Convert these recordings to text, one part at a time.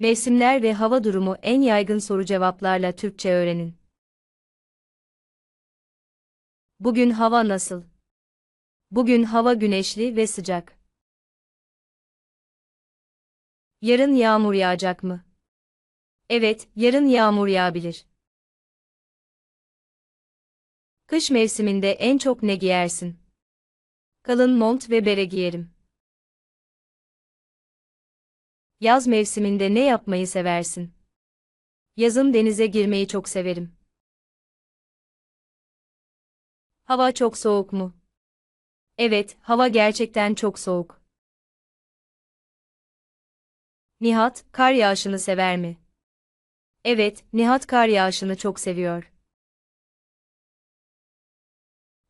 Mevsimler ve hava durumu en yaygın soru cevaplarla Türkçe öğrenin. Bugün hava nasıl? Bugün hava güneşli ve sıcak. Yarın yağmur yağacak mı? Evet, yarın yağmur yağabilir. Kış mevsiminde en çok ne giyersin? Kalın mont ve bere giyerim. Yaz mevsiminde ne yapmayı seversin? Yazın denize girmeyi çok severim. Hava çok soğuk mu? Evet, hava gerçekten çok soğuk. Nihat, kar yağışını sever mi? Evet, Nihat kar yağışını çok seviyor.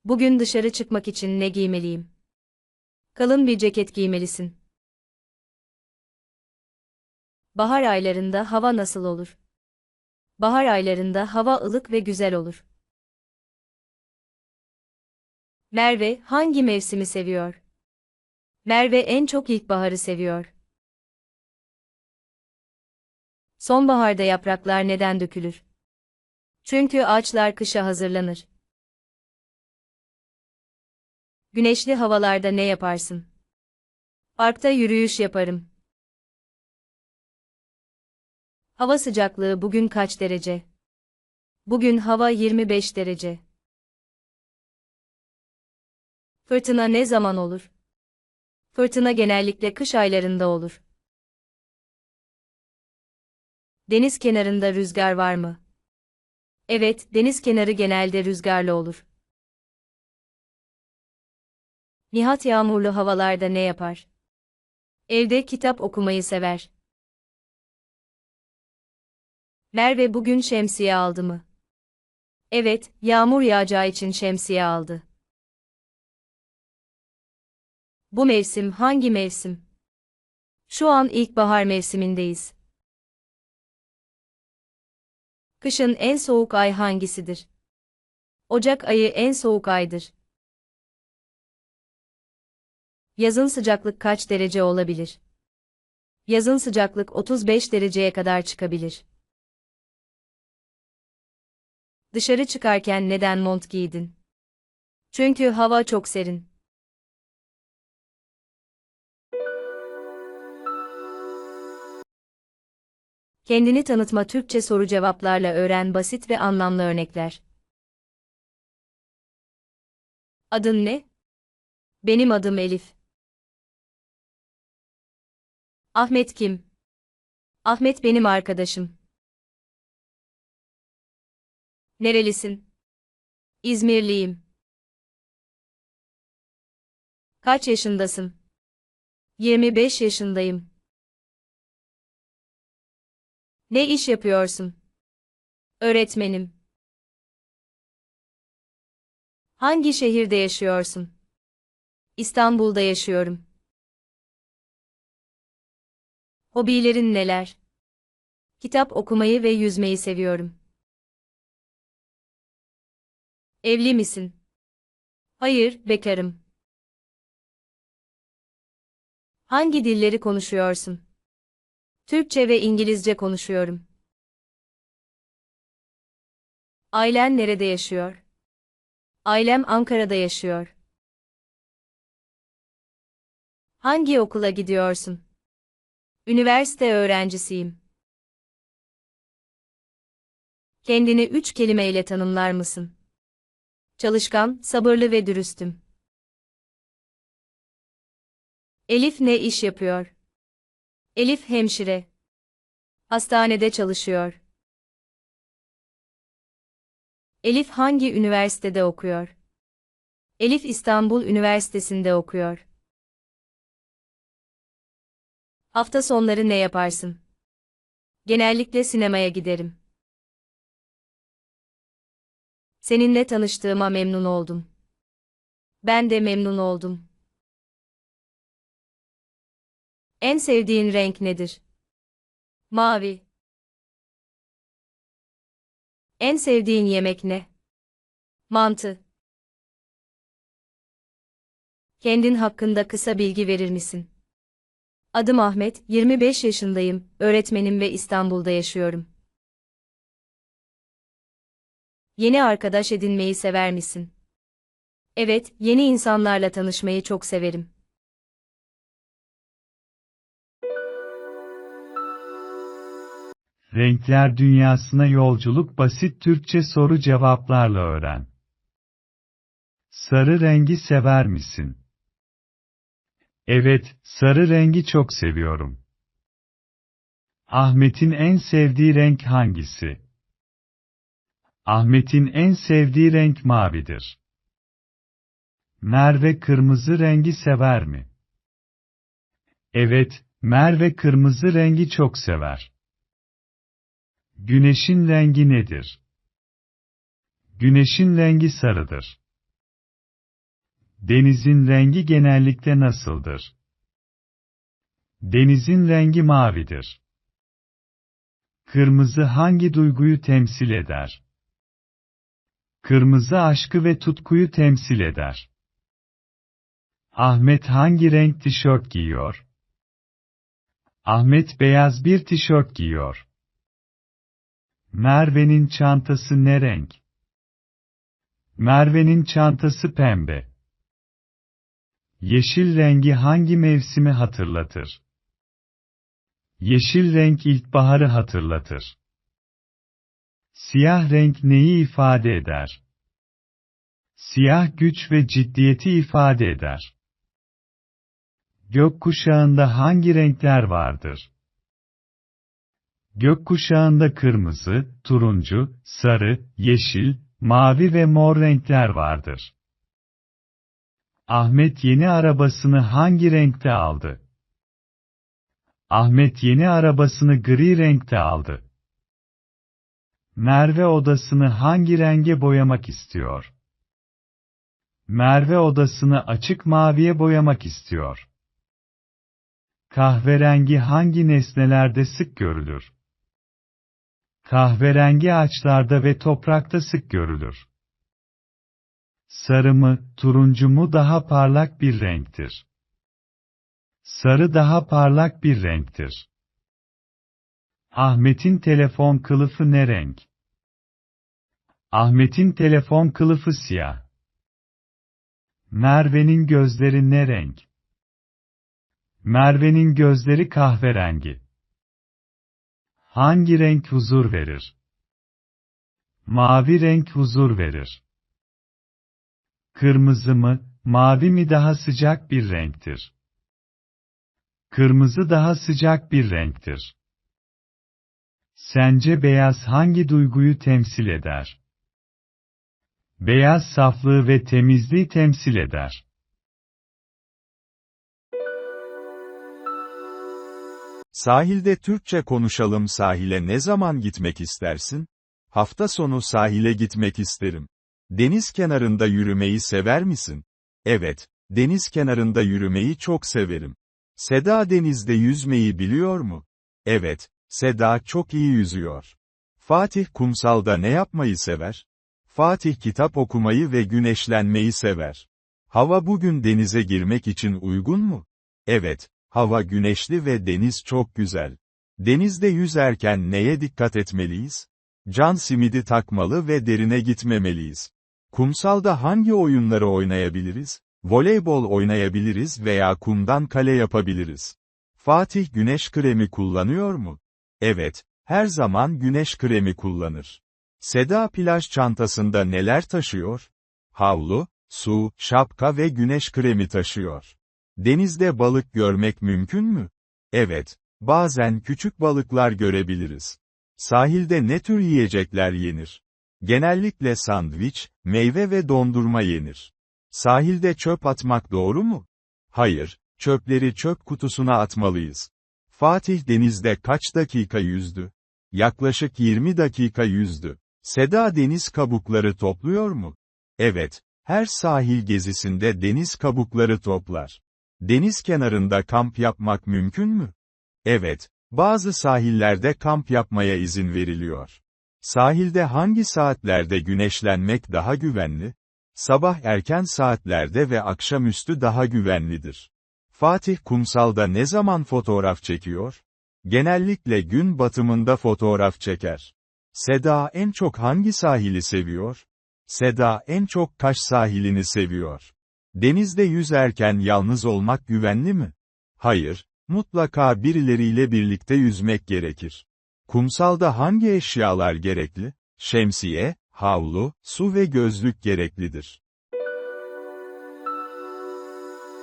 Bugün dışarı çıkmak için ne giymeliyim? Kalın bir ceket giymelisin. Bahar aylarında hava nasıl olur? Bahar aylarında hava ılık ve güzel olur. Merve hangi mevsimi seviyor? Merve en çok ilkbaharı seviyor. Sonbaharda yapraklar neden dökülür? Çünkü ağaçlar kışa hazırlanır. Güneşli havalarda ne yaparsın? Parkta yürüyüş yaparım. Hava sıcaklığı bugün kaç derece? Bugün hava 25 derece. Fırtına ne zaman olur? Fırtına genellikle kış aylarında olur. Deniz kenarında rüzgar var mı? Evet, deniz kenarı genelde rüzgarlı olur. Nihat yağmurlu havalarda ne yapar? Evde kitap okumayı sever. Merve bugün şemsiye aldı mı? Evet, yağmur yağacağı için şemsiye aldı. Bu mevsim hangi mevsim? Şu an ilkbahar mevsimindeyiz. Kışın en soğuk ay hangisidir? Ocak ayı en soğuk aydır. Yazın sıcaklık kaç derece olabilir? Yazın sıcaklık 35 dereceye kadar çıkabilir. Dışarı çıkarken neden mont giydin? Çünkü hava çok serin. Kendini tanıtma Türkçe soru cevaplarla öğren basit ve anlamlı örnekler. Adın ne? Benim adım Elif. Ahmet kim? Ahmet benim arkadaşım. Nerelisin? İzmirliyim. Kaç yaşındasın? 25 yaşındayım. Ne iş yapıyorsun? Öğretmenim. Hangi şehirde yaşıyorsun? İstanbul'da yaşıyorum. Hobilerin neler? Kitap okumayı ve yüzmeyi seviyorum. Evli misin? Hayır, bekarım. Hangi dilleri konuşuyorsun? Türkçe ve İngilizce konuşuyorum. Ailen nerede yaşıyor? Ailem Ankara'da yaşıyor. Hangi okula gidiyorsun? Üniversite öğrencisiyim. Kendini üç kelimeyle tanımlar mısın? Çalışkan, sabırlı ve dürüstüm. Elif ne iş yapıyor? Elif hemşire. Hastanede çalışıyor. Elif hangi üniversitede okuyor? Elif İstanbul Üniversitesi'nde okuyor. Hafta sonları ne yaparsın? Genellikle sinemaya giderim. Seninle tanıştığıma memnun oldum. Ben de memnun oldum. En sevdiğin renk nedir? Mavi. En sevdiğin yemek ne? Mantı. Kendin hakkında kısa bilgi verir misin? Adım Ahmet, 25 yaşındayım, öğretmenim ve İstanbul'da yaşıyorum. Yeni arkadaş edinmeyi sever misin? Evet, yeni insanlarla tanışmayı çok severim. Renkler dünyasına yolculuk basit Türkçe soru cevaplarla öğren. Sarı rengi sever misin? Evet, sarı rengi çok seviyorum. Ahmet'in en sevdiği renk hangisi? Ahmet'in en sevdiği renk mavidir. Merve kırmızı rengi sever mi? Evet, Merve kırmızı rengi çok sever. Güneşin rengi nedir? Güneşin rengi sarıdır. Denizin rengi genellikle nasıldır? Denizin rengi mavidir. Kırmızı hangi duyguyu temsil eder? Kırmızı aşkı ve tutkuyu temsil eder. Ahmet hangi renk tişört giyiyor? Ahmet beyaz bir tişört giyiyor. Merve'nin çantası ne renk? Merve'nin çantası pembe. Yeşil rengi hangi mevsimi hatırlatır? Yeşil renk ilkbaharı hatırlatır. Siyah renk neyi ifade eder? Siyah güç ve ciddiyeti ifade eder. Gökkuşağında hangi renkler vardır? Gökkuşağında kırmızı, turuncu, sarı, yeşil, mavi ve mor renkler vardır. Ahmet yeni arabasını hangi renkte aldı? Ahmet yeni arabasını gri renkte aldı. Merve odasını hangi renge boyamak istiyor? Merve odasını açık maviye boyamak istiyor. Kahverengi hangi nesnelerde sık görülür? Kahverengi ağaçlarda ve toprakta sık görülür. Sarı mı, turuncu mu daha parlak bir renktir? Sarı daha parlak bir renktir. Ahmet'in telefon kılıfı ne renk? Ahmet'in telefon kılıfı siyah. Merve'nin gözleri ne renk? Merve'nin gözleri kahverengi. Hangi renk huzur verir? Mavi renk huzur verir. Kırmızı mı, mavi mi daha sıcak bir renktir? Kırmızı daha sıcak bir renktir. Sence beyaz hangi duyguyu temsil eder? Beyaz saflığı ve temizliği temsil eder. Sahilde Türkçe konuşalım sahile ne zaman gitmek istersin? Hafta sonu sahile gitmek isterim. Deniz kenarında yürümeyi sever misin? Evet, deniz kenarında yürümeyi çok severim. Seda denizde yüzmeyi biliyor mu? Evet, Seda çok iyi yüzüyor. Fatih kumsalda ne yapmayı sever? Fatih kitap okumayı ve güneşlenmeyi sever. Hava bugün denize girmek için uygun mu? Evet, hava güneşli ve deniz çok güzel. Denizde yüzerken neye dikkat etmeliyiz? Can simidi takmalı ve derine gitmemeliyiz. Kumsalda hangi oyunları oynayabiliriz? Voleybol oynayabiliriz veya kumdan kale yapabiliriz. Fatih güneş kremi kullanıyor mu? Evet, her zaman güneş kremi kullanır. Seda plaj çantasında neler taşıyor? Havlu, su, şapka ve güneş kremi taşıyor. Denizde balık görmek mümkün mü? Evet, bazen küçük balıklar görebiliriz. Sahilde ne tür yiyecekler yenir? Genellikle sandviç, meyve ve dondurma yenir. Sahilde çöp atmak doğru mu? Hayır, çöpleri çöp kutusuna atmalıyız. Fatih denizde kaç dakika yüzdü? Yaklaşık 20 dakika yüzdü. Seda deniz kabukları topluyor mu? Evet, her sahil gezisinde deniz kabukları toplar. Deniz kenarında kamp yapmak mümkün mü? Evet, bazı sahillerde kamp yapmaya izin veriliyor. Sahilde hangi saatlerde güneşlenmek daha güvenli? Sabah erken saatlerde ve akşamüstü daha güvenlidir. Fatih kumsalda ne zaman fotoğraf çekiyor? Genellikle gün batımında fotoğraf çeker. Seda en çok hangi sahili seviyor? Seda en çok Kaş sahilini seviyor. Denizde yüzerken yalnız olmak güvenli mi? Hayır, mutlaka birileriyle birlikte yüzmek gerekir. Kumsalda hangi eşyalar gerekli? Şemsiye, havlu, su ve gözlük gereklidir.